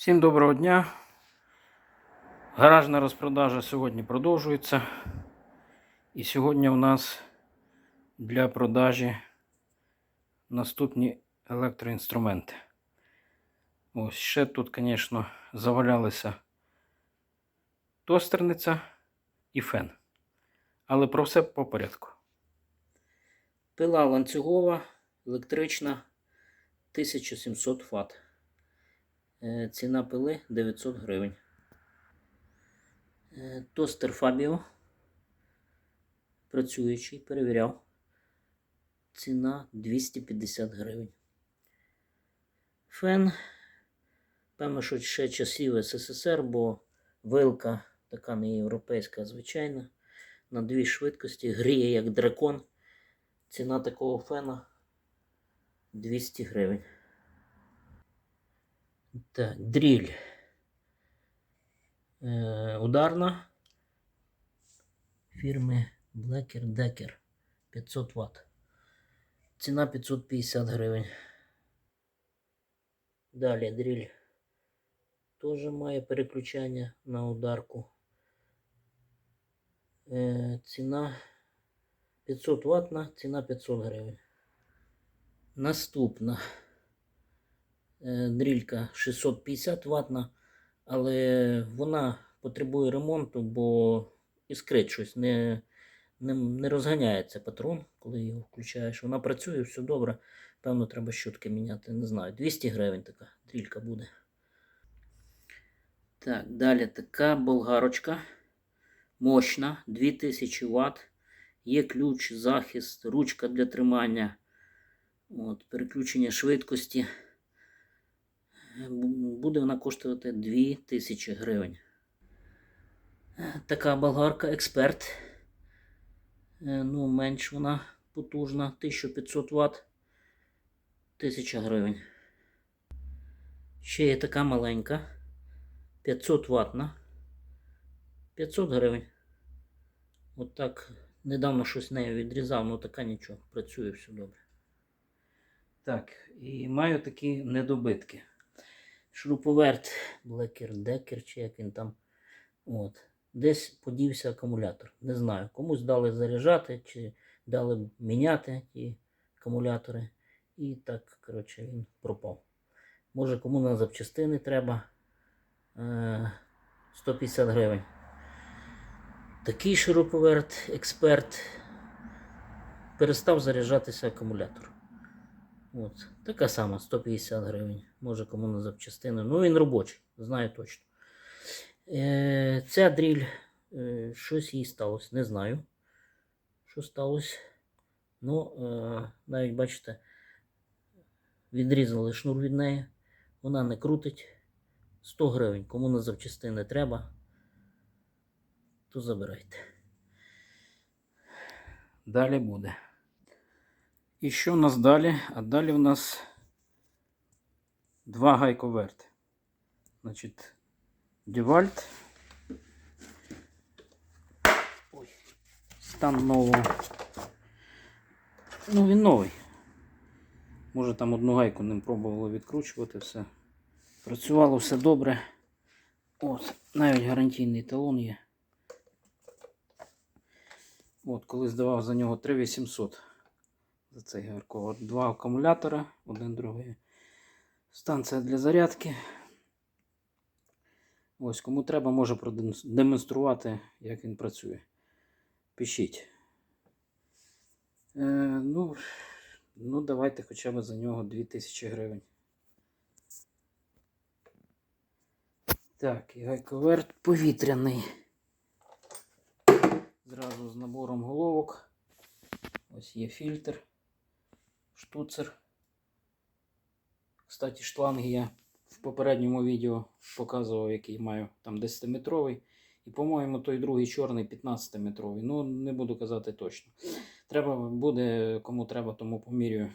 Всім доброго дня. Гаражна розпродажа сьогодні продовжується. І сьогодні у нас для продажі наступні електроінструменти. Ось ще тут, звісно, завалялися тостерниця і фен. Але про все по порядку. Пила ланцюгова, електрична 1700 Вт. Е, Ціна пили 900 гривень. Е, Тостер Фабіо. Працюючий, перевіряв. Ціна 250 гривень. Фен. Певно, що ще часів СССР, бо вилка така не європейська, звичайна. На дві швидкості гріє як дракон. Ціна такого фена 200 гривень. Так, дріль. Е, ударна фірми Blacker Decker 500 Вт. Ціна 550 гривень. Далі дріль теж має переключання на ударку. Е, ціна 500 ватна, ціна 500 гривень. Наступна дрілька 650 ватна, але вона потребує ремонту, бо іскрить щось, не, не, не розганяється патрон, коли його включаєш. Вона працює, все добре. Певно, треба щотки міняти. Не знаю. 200 гривень така дрілька буде. Так, далі така болгарочка. Мощна, 2000 Вт. Є ключ, захист, ручка для тримання. От, переключення швидкості. Бу- Буде вона коштувати 2000 гривень. Е, Така болгарка експерт. Е, Ну, менш вона потужна, 1500 Вт. 1000 гривень. Ще є така маленька. 500 ватна. 500 гривень. От так. Недавно щось нею відрізав, ну така нічого. Працює все добре. Так, і маю такі недобитки. Шуруповерт Blacker Decker, чи як він там. От. Десь подівся акумулятор. Не знаю. Комусь дали заряджати, чи дали міняти ті акумулятори. І так, коротше, він пропав. Може, кому на запчастини треба. Е, 150 гривень. Такий шуруповерт, експерт. Перестав заряджатися акумулятор. От. Така сама 150 гривень. Може кому на запчастини. Ну він робочий, знаю точно. Е, ця дріль, е, щось їй сталося, не знаю. Що сталося. Ну, е, навіть бачите, відрізали шнур від неї. Вона не крутить. 100 гривень. Кому на запчастини треба, то забирайте. Далі буде. І що у нас далі? А далі у нас два гайковерти. Значить, Дювальт. Ой, стан нового. Ну, він новий. Може там одну гайку ним пробували відкручувати все. Працювало все добре. От, навіть гарантійний талон є. От, коли здавав за нього 3800 за цей гірко. Два акумулятора, один другий. Станція для зарядки. Ось, кому треба, може продемонструвати, як він працює. Пишіть. Е, ну, ну, давайте хоча б за нього 2000 гривень. Так, і гайковерт повітряний. Зразу з набором головок. Ось є фільтр, штуцер. Кстати, шланги я в попередньому відео показував, який маю там 10-метровий. І, по-моєму, той другий чорний 15-метровий. Ну, не буду казати точно. Треба буде, кому треба, тому помірюю.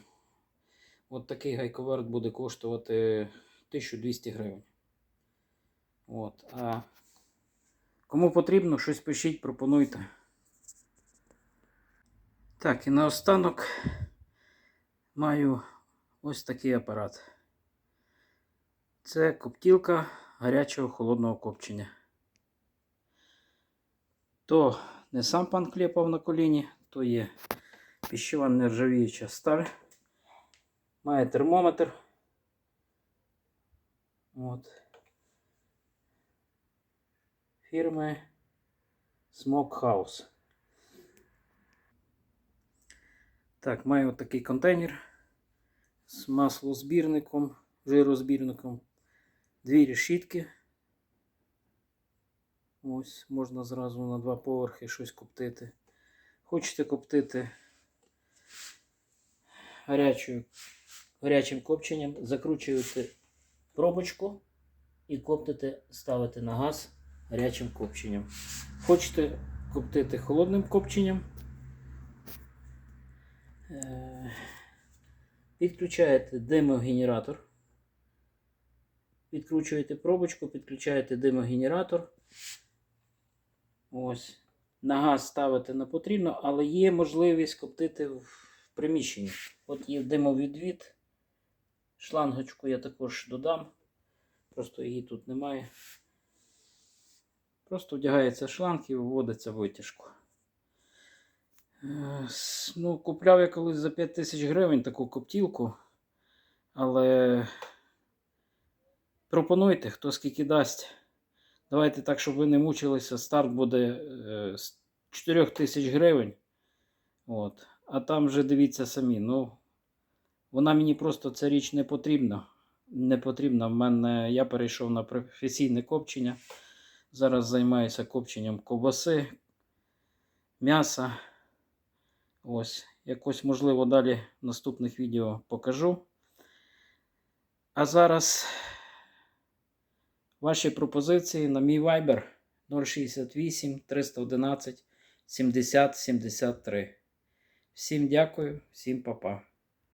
От такий гайковерт буде коштувати 1200 гривень. От, а кому потрібно, щось пишіть, пропонуйте. Так, і наостанок маю ось такий апарат. Це коптілка гарячого холодного копчення. То не сам пан клепав на коліні, то є піщова нержавіюча сталь. Має термометр. От. Фірми Smokehouse. Так, маю отакий контейнер з маслозбірником, жирозбірником, дві решітки. Ось, можна зразу на два поверхи щось коптити. Хочете коптити гарячою, гарячим копченням, закручуєте пробочку і коптите, ставите на газ гарячим копченням. Хочете коптити холодним копченням. Е, Підключаєте димогенератор. Відкручуєте пробочку, підключаєте димогенератор. Ось. На газ ставити не потрібно, але є можливість коптити в приміщенні. От є димовідвід. Шлангочку я також додам. Просто її тут немає. Просто вдягається шланг і виводиться витяжку. Ну, купляв я колись за 5 тисяч гривень таку коптілку. Але пропонуйте, хто скільки дасть. Давайте так, щоб ви не мучилися. Старт буде е, з 4 тисяч гривень. От. А там вже дивіться самі. Ну, вона мені просто ця річ не потрібна. Не потрібна. В мене я перейшов на професійне копчення. Зараз займаюся копченням ковбаси, м'яса. Ось, якось, можливо, далі в наступних відео покажу. А зараз ваші пропозиції на мій Viber 068 311 70 73. Всім дякую, всім па-па.